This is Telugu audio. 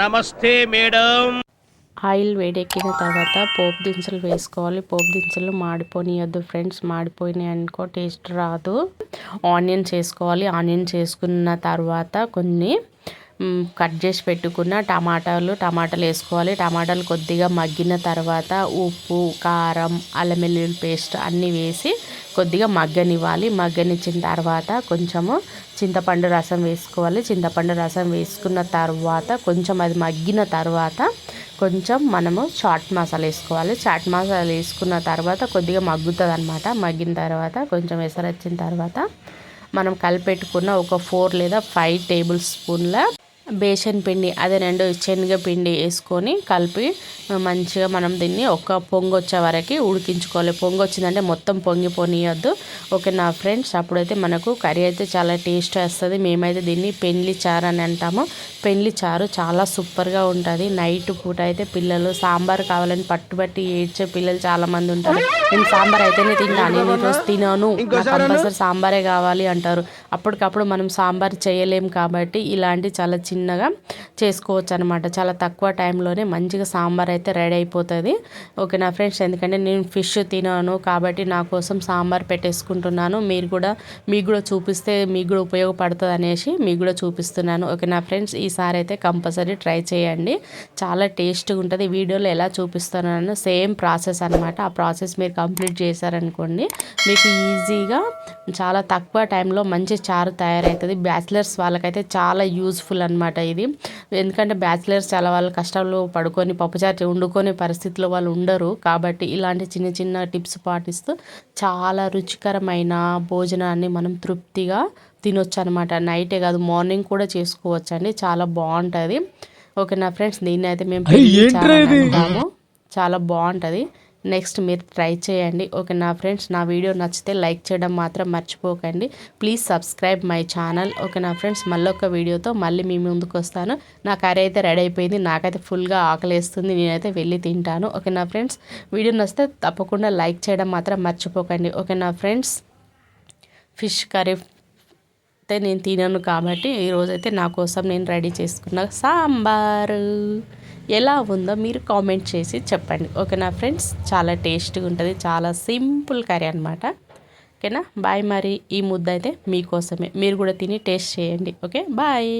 నమస్తే మేడం. ఆయిల్ వేడెక్కిన తర్వాత పోపు దినుసులు వేసుకోవాలి. పోపు దినుసులు మాడిపోనియద్దు ఫ్రెండ్స్. మాడిపోయినాయి అనుకో టేస్ట్ రాదు. ఆనియన్స్ వేసుకోవాలి ఆనియన్స్ వేసుకున్న తర్వాత కొన్ని కట్ చేసి పెట్టుకున్న టమాటాలు టమాటాలు వేసుకోవాలి. టమాటాలు కొద్దిగా మగ్గిన తర్వాత ఉప్పు కారం అల్లం వెల్లుల్లి పేస్ట్ అన్నీ వేసి కొద్దిగా మగ్గనివ్వాలి. మగ్గనిచ్చిన తర్వాత కొంచెము చింతపండు రసం వేసుకోవాలి. చింతపండు రసం వేసుకున్న తర్వాత కొంచెం అది మగ్గిన తర్వాత కొంచెం మనము చాట్ మసాలా వేసుకోవాలి. చాట్ మసాలా వేసుకున్న తర్వాత కొద్దిగా మగ్గుతుంది అనమాట మగ్గిన తర్వాత కొంచెం ఎసరొచ్చిన తర్వాత మనం కలిపెట్టుకున్న ఒక ఫోర్ లేదా ఫైవ్ టేబుల్ స్పూన్ల బేసన్ పిండి అదే రెండు శనగ పిండి వేసుకొని కలిపి మంచిగా మనం దీన్ని ఒక పొంగు వచ్చే వరకు ఉడికించుకోవాలి. పొంగు వచ్చిందంటే మొత్తం పొంగి పోనీయొద్దు ఓకే నా ఫ్రెండ్స్ అప్పుడైతే మనకు కర్రీ అయితే చాలా టేస్ట్ వస్తుంది. మేమైతే దీన్ని పెండ్లి చారు అని అంటాము. పెండ్లి చారు చాలా సూపర్గా ఉంటుంది. నైట్ పూట అయితే పిల్లలు సాంబార్ కావాలని పట్టుబట్టి ఏడ్చే పిల్లలు చాలా మంది ఉంటారు. నేను సాంబార్ అయితేనే తింటాను నేను ఈరోజు తినను. కంపల్సరీ సాంబారే కావాలి అంటారు. అప్పటికప్పుడు మనం సాంబార్ చేయలేం కాబట్టి ఇలాంటి చాలా చిన్నగా చేసుకోవచ్చు అనమాట చాలా తక్కువ టైంలోనే మంచిగా సాంబార్ అయితే రెడీ అయిపోతుంది. ఓకే నా ఫ్రెండ్స్ ఎందుకంటే నేను ఫిష్ తినాను కాబట్టి నా కోసం సాంబార్ పెట్టేసుకుంటున్నాను. మీరు కూడా మీకు కూడా చూపిస్తే మీకు కూడా ఉపయోగపడుతుంది అనేసి మీకు కూడా చూపిస్తున్నాను. ఓకే నా ఫ్రెండ్స్ ఈసారి అయితే కంపల్సరీ ట్రై చేయండి. చాలా టేస్ట్గా ఉంటుంది. వీడియోలో ఎలా చూపిస్తున్నాను సేమ్ ప్రాసెస్ అనమాట ఆ ప్రాసెస్ మీరు కంప్లీట్ చేశారనుకోండి మీకు ఈజీగా చాలా తక్కువ టైంలో మంచి చారు తయారవుతుంది బ్యాచిలర్స్ వాళ్ళకైతే చాలా యూస్ఫుల్ అనమాట ఇది. ఎందుకంటే బ్యాచిలర్స్ చాలా వాళ్ళు కష్టాలు పడుకొని పప్పుచారు వండుకొని పరిస్థితిలో వాళ్ళు ఉండరు. కాబట్టి ఇలాంటి చిన్న చిన్న టిప్స్ పాటిస్తూ చాలా రుచికరమైన భోజనాన్ని మనం తృప్తిగా తినొచ్చు అనమాట నైటే కాదు మార్నింగ్ కూడా చేసుకోవచ్చు అండి చాలా బాగుంటుంది. ఓకే నా ఫ్రెండ్స్ దీన్ని అయితే మేము చాలా బాగుంటుంది. నెక్స్ట్ మీరు ట్రై చేయండి. ఓకే నా ఫ్రెండ్స్ నా వీడియో నచ్చితే లైక్ చేయడం మాత్రం మర్చిపోకండి. Please subscribe my channel. Okay నా ఫ్రెండ్స్ మళ్ళీ ఒక వీడియోతో మళ్ళీ మీ ముందుకు వస్తాను. నా కర్రీ అయితే రెడీ అయిపోయింది. నాకైతే ఫుల్గా ఆకలేస్తుంది. నేనైతే వెళ్ళి తింటాను. ఓకే నా ఫ్రెండ్స్ వీడియో నచ్చితే తప్పకుండా లైక్ చేయడం మాత్రం మర్చిపోకండి. ఓకే నా ఫ్రెండ్స్ ఫిష్ కర్రీ అయితే నేను తినను కాబట్టి ఈరోజైతే నా కోసం నేను రెడీ చేసుకున్న సాంబారు. ఎలా ఉందో మీరు కామెంట్ చేసి చెప్పండి. ఓకేనా ఫ్రెండ్స్? చాలా టేస్ట్గా ఉంటుంది. చాలా సింపుల్ కర్రీ అనమాట ఓకేనా? బాయ్ మరి. ఈ ముద్ద అయితే మీకోసమే. మీరు కూడా తిని టేస్ట్ చేయండి. ఓకే? బాయ్.